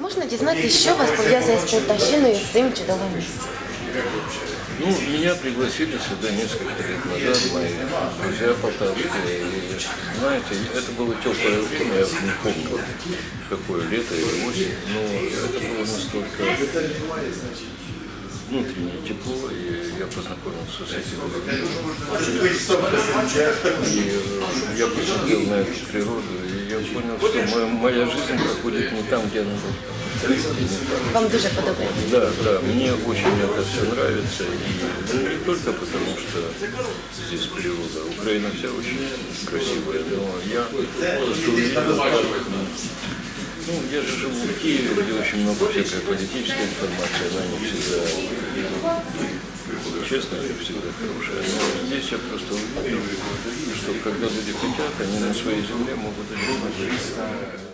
Можна дізнатися, що вас пов'язує з Полтавщиною з цим чудовим місцем? Ну, меня пригласили сюда несколько лет назад, мои друзья полтавские. И, знаете, это было теплое время, я не помню, какое лето или осень, но это было настолько внутреннее тепло, и я познакомился с этим. И я посмотрел на эту природу, и я понял, что моя, моя жизнь проходит не там, где она там. Вам дуже подобається. Да, да, мне очень это все нравится. И ну, не только потому, что здесь природа. Украина вся очень красивая, но я просто увидел, ну, я же живу в Киеве, где очень много всякой политической информации, она не всегда честная, не всегда хорошая. Но здесь я просто увидел, что когда люди хотят, они на своей земле могут очень.